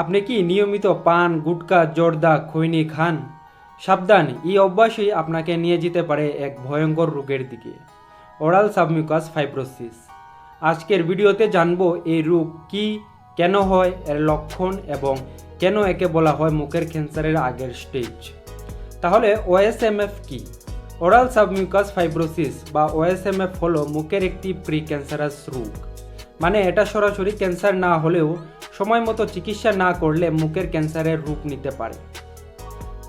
আপনি কি নিয়মিত পান, গুটকা, জর্দা, খৈনি খান? সাবধান, এই অভ্যাসই আপনাকে নিয়ে যেতে পারে এক ভয়ঙ্কর রোগের দিকে। ওরাল সাবমিউকাস ফাইব্রোসিস আজকের ভিডিওতে জানব এই রোগ কি, কেন হয়, এর লক্ষণ এবং কেন একে বলা হয় মুখের ক্যান্সারের আগের স্টেজ তাহলে ওএসএমএফ কি? ওরাল সাবমিউকাস ফাইব্রোসিস বা ওএসএমএফ হলো মুখের একটি প্রি ক্যান্সারাস রোগ। মানে এটা সরাসরি ক্যান্সার না হলেও সময় মতো চিকিৎসা না করলে মুখের ক্যান্সারের রূপ নিতে পারে।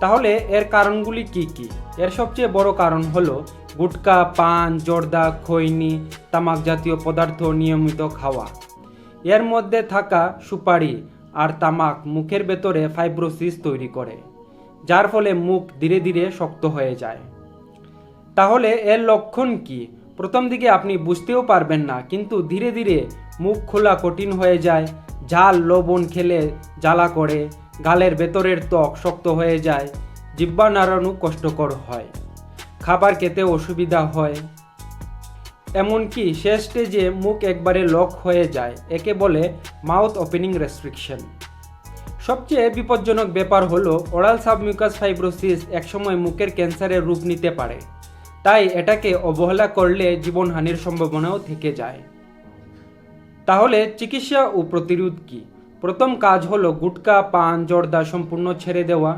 তাহলে এর কারণগুলি কি কি? এর সবচেয়ে বড় কারণ হলো গুটকা, পান, জর্দা, খৈনি, তামাক জাতীয় পদার্থ নিয়মিত খাওয়া। এর মধ্যে থাকা সুপারি আর তামাক মুখের ভেতরে ফাইব্রোসিস তৈরি করে, যার ফলে মুখ ধীরে ধীরে শক্ত হয়ে যায়। তাহলে এর লক্ষণ কি? প্রথম দিকে আপনি বুঝতেও পারবেন না, কিন্তু ধীরে ধীরে মুখ খোলা কঠিন হয়ে যায়, ঝাল লবণ খেলে জ্বালা করে, গালের ভেতরের ত্বক শক্ত হয়ে যায়, জিব্বা নাড়ানো কষ্টকর হয়, খাবার খেতে অসুবিধা হয়। এমনকি শেষ স্টেজে মুখ একবারে লক হয়ে যায়, একে বলে মাউথ ওপেনিং রেস্ট্রিকশন। সবচেয়ে বিপজ্জনক ব্যাপার হলো ওরাল সাবমিউকাস ফাইব্রোসিস একসময় মুখের ক্যান্সারের রূপ নিতে পারে। তাই এটাকে অবহেলা করলে জীবনহানির সম্ভাবনাও থেকে যায়। তাহলে চিকিৎসা ও প্রতিরোধ কি? প্রথম কাজ হলো গুটকা, পান, জর্দা সম্পূর্ণ ছেড়ে দেওয়া।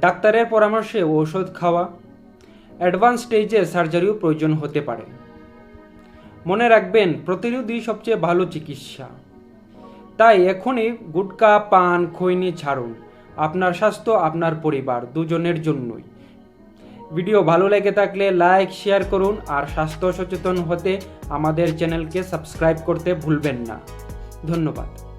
ডাক্তারের পরামর্শে ঔষধ খাওয়া। অ্যাডভান্স স্টেজে সার্জারিও প্রয়োজন হতে পারে। মনে রাখবেন, প্রতিরোধই সবচেয়ে ভালো চিকিৎসা। তাই এখনই গুটকা, পান, খৈনি ছাড়ুন। আপনার স্বাস্থ্য, আপনার পরিবার, দুজনের জন্যই। ভিডিও ভালো লেগে থাকলে লাইক, শেয়ার করুন আর স্বাস্থ্য সচেতন হতে আমাদের চ্যানেলকে সাবস্ক্রাইব করতে ভুলবেন না। ধন্যবাদ।